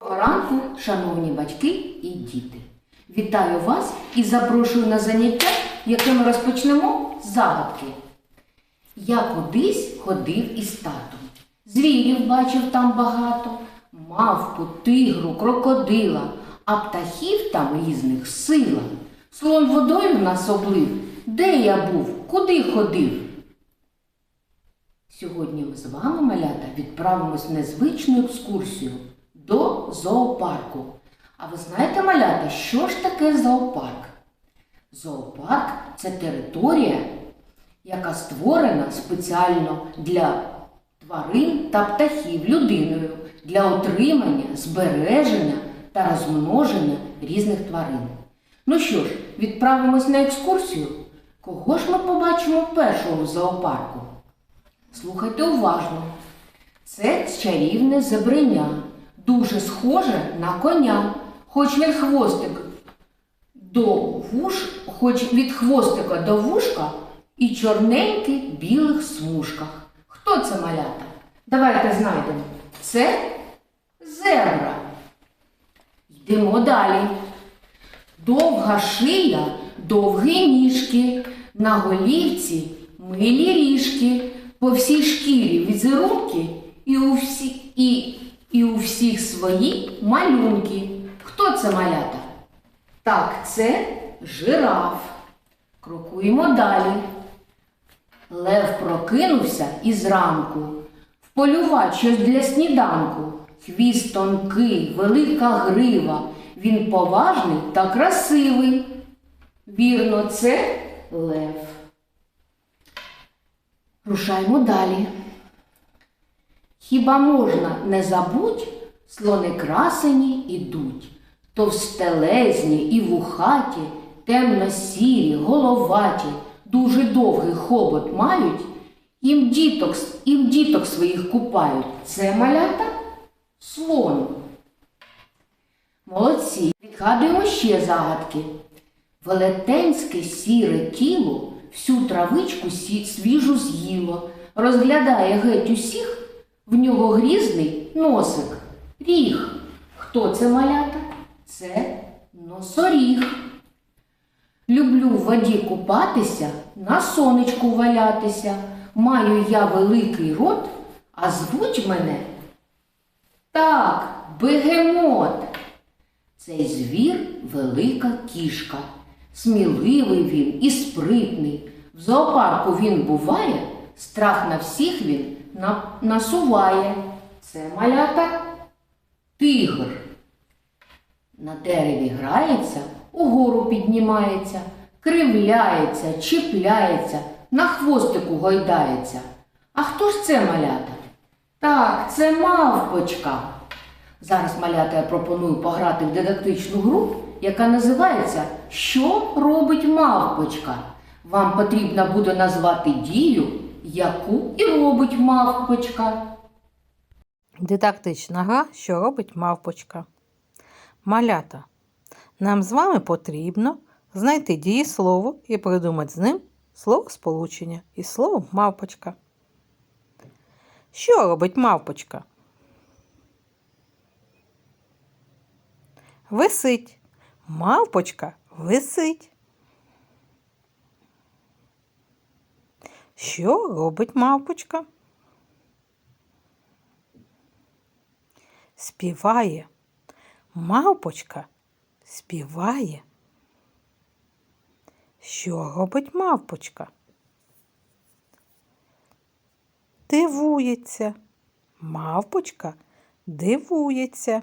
Ранку, шановні батьки і діти. Вітаю вас і запрошую на заняття, яке ми розпочнемо з загадки. Я кудись ходив із татом. Звірів бачив там багато, мавпу, тигру, крокодила, а птахів там різних сила. Слон водою нас облив. Де я був? Куди ходив? Сьогодні ми з вами, малята, відправимось в незвичну екскурсію до зоопарку. А ви знаєте, малята, що ж таке зоопарк? Зоопарк це територія, яка створена спеціально для тварин та птахів людиною для отримання, збереження та розмноження різних тварин. Ну що ж, відправимось на екскурсію. Кого ж ми побачимо першого в зоопарку? Слухайте уважно. Це чарівне зебреня, дуже схоже на коня, хоч він хвостик до вуш, хоч від хвостика до вушка і чорненький білих смужках. Хто це малята? Давайте знайдемо. Це зебра. Йдемо далі. Довга шия, довгі ніжки, на голівці милі ріжки, по всій шкірі візерунки і у, всі, і, і у всіх свої малюнки. Хто це малята? Так, це жираф. Крокуємо далі. Лев прокинувся із ранку, вполювати щось для сніданку. Хвіст тонкий, велика грива. Він поважний та красивий. Вірно, це лев. Рушаймо далі. Хіба можна не забудь, слони красені ідуть, товстелезні і вухаті, темно-сірі, головаті, дуже довгий хобот мають, їм діток, їм діток своїх купають. Це малята слон. Молодці. Відгадуємо ще загадки. Велетенське сіре тіло всю травичку свіжу з'їло, розглядає геть усіх, в нього грізний носик, ріг. Хто це малята? Це носоріг. Люблю в воді купатися, на сонечку валятися. Маю я великий рот, а звуть мене так, бегемот. Цей звір велика кішка. Сміливий він і спритний. В зоопарку він буває, страх на всіх він насуває. Це малята тигр. На дереві грається, угору піднімається, кривляється, чіпляється, на хвостику гойдається. А хто ж це малята? Так, це мавпочка. Зараз малята я пропоную пограти в дидактичну гру, яка називається Що робить мавпочка? Вам потрібно буде назвати дію, яку і робить мавпочка. Дидактична гра, що робить мавпочка. Малята. Нам з вами потрібно знайти дієслово і придумати з ним слово сполучення із словом мавпочка. Що робить мавпочка? Висить. Мавпочка висить. Що робить мавпочка? Співає. Мавпочка співає. Що робить мавпочка? Дивується. Мавпочка дивується.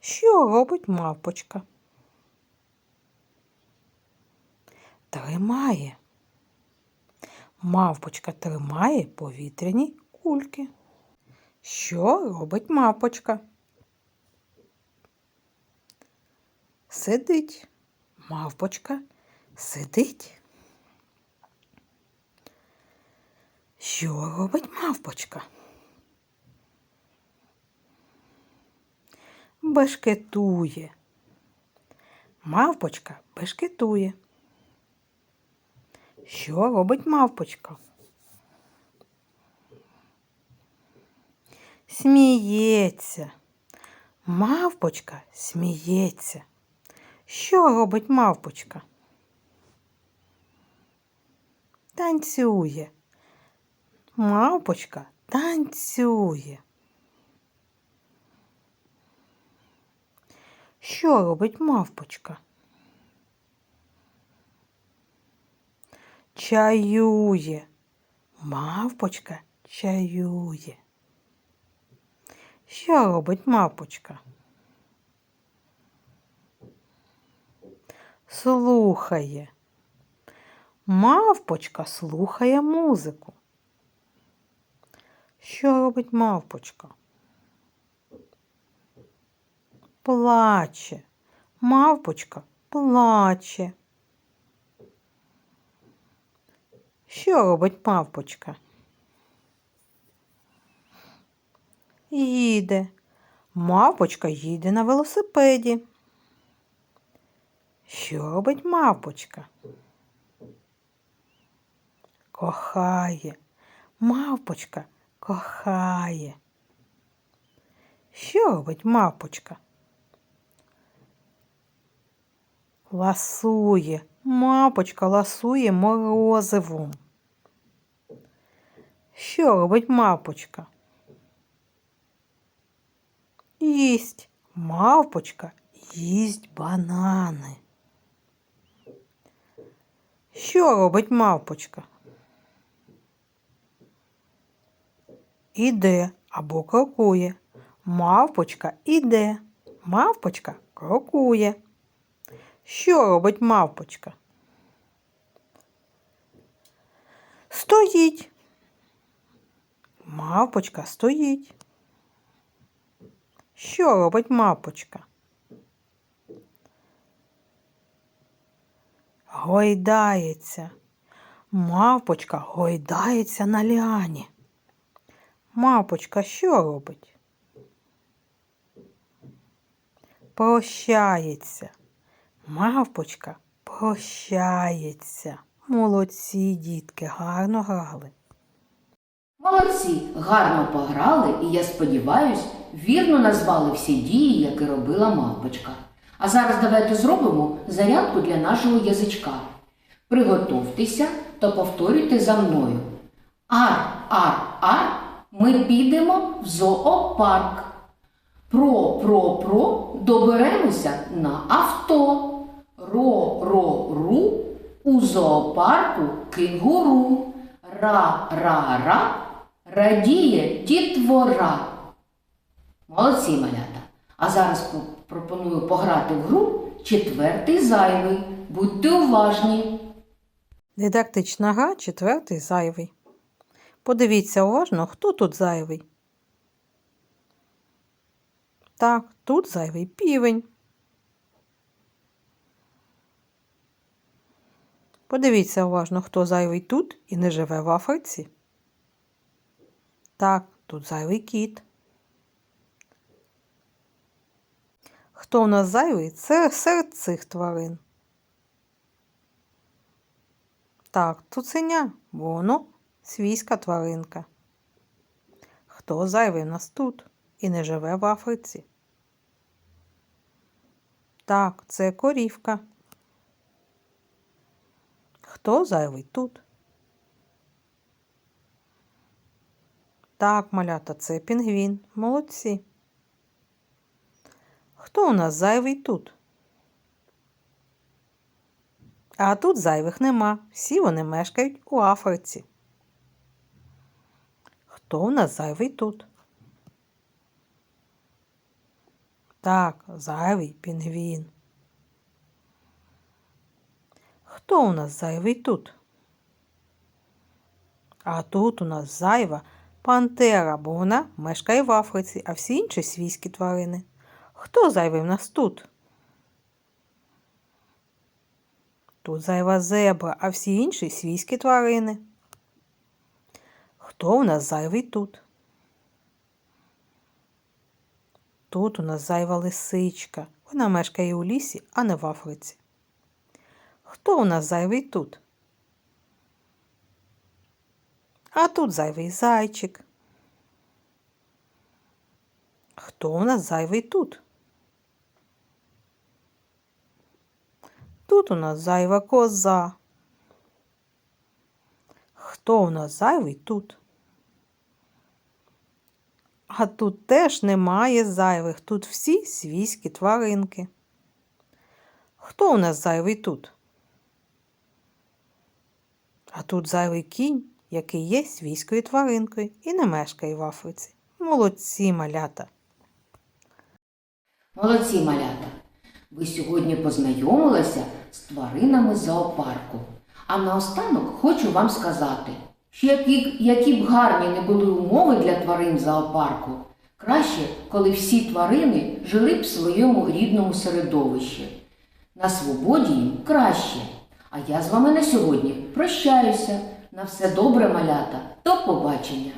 Що робить мавпочка? Тримає. Мавпочка тримає повітряні кульки. Що робить мавпочка? Сидить. Мавпочка сидить. Що робить мавпочка? Бешкетує. Мавпочка бешкетує. Що робить мавпочка? Сміється. Мавпочка сміється. Що робить мавпочка? Танцює. Мавпочка танцює. Що робить мавпочка? Чаює. Мавпочка чаює. Що робить мавпочка? Слухає. Мавпочка слухає музику. Що робить мавпочка? Плаче. Мавпочка плаче. Що робить мавпочка? Їде. Мавпочка їде на велосипеді. Що робить мавпочка? Кохає. Мавпочка кохає. Що робить мавпочка? Ласує. Мавпочка ласує морозивом. Що робить мавпочка? Їсть. Мавпочка їсть банани. Що робить мавпочка? Іде або крокує. Мавпочка іде. Мавпочка крокує. Що робить мавпочка? Стоїть. Мавпочка стоїть. Що робить мавпочка? Гойдається. Мавпочка гойдається на ліані. Мавпочка що робить? Прощається. Мавпочка прощається. Молодці, дітки, гарно грали. Молодці, гарно пограли і, я сподіваюсь, вірно назвали всі дії, які робила мавпочка. А зараз давайте зробимо зарядку для нашого язичка. Приготовтеся та повторюйте за мною. Ар, ар, ар, ми підемо в зоопарк. Про, про, про доберемося на авто. Ро, ро, ру, у зоопарку кенгуру. Ра, ра, ра, радіє дітвора. Молодці малята. А зараз пропоную пограти в гру четвертий зайвий. Будьте уважні. Дидактична гра четвертий зайвий. Подивіться уважно, хто тут зайвий. Так, тут зайвий півень. Подивіться уважно, хто зайвий тут і не живе в Африці. Так, тут зайвий кіт. Хто у нас зайвий? Це серед цих тварин. Так, цуценя, воно свійська тваринка. Хто зайвий в нас тут і не живе в Африці? Так, це корівка. Хто зайвий тут? Так, малята, це пінгвін. Молодці. Хто у нас зайвий тут? А тут зайвих нема. Всі вони мешкають у Африці. Хто у нас зайвий тут? Так, зайвий пінгвін. Хто у нас зайвий тут? А тут у нас зайва пантера, бо вона мешкає в Африці, а всі інші свійські тварини. Хто зайвий в нас тут? Тут зайва зебра, а всі інші свійські тварини. Хто у нас зайвий тут? Тут у нас зайва лисичка. Вона мешкає у лісі, а не в Африці. Хто у нас зайвий тут? А тут зайвий зайчик. Хто у нас зайвий тут? Тут у нас зайва коза. Хто у нас зайвий тут? А тут теж немає зайвих, тут всі свійські тваринки. Хто у нас зайвий тут? А тут зайвий кінь, який є свійською тваринкою і не мешкає в Африці. Молодці малята. Молодці малята! Ви сьогодні познайомилися з тваринами зоопарку. А наостанок хочу вам сказати, що які, які б гарні не були умови для тварин зоопарку, краще, коли всі тварини жили б в своєму рідному середовищі. На свободі їм краще. А я з вами на сьогодні прощаюся. На все добре, малята. До побачення!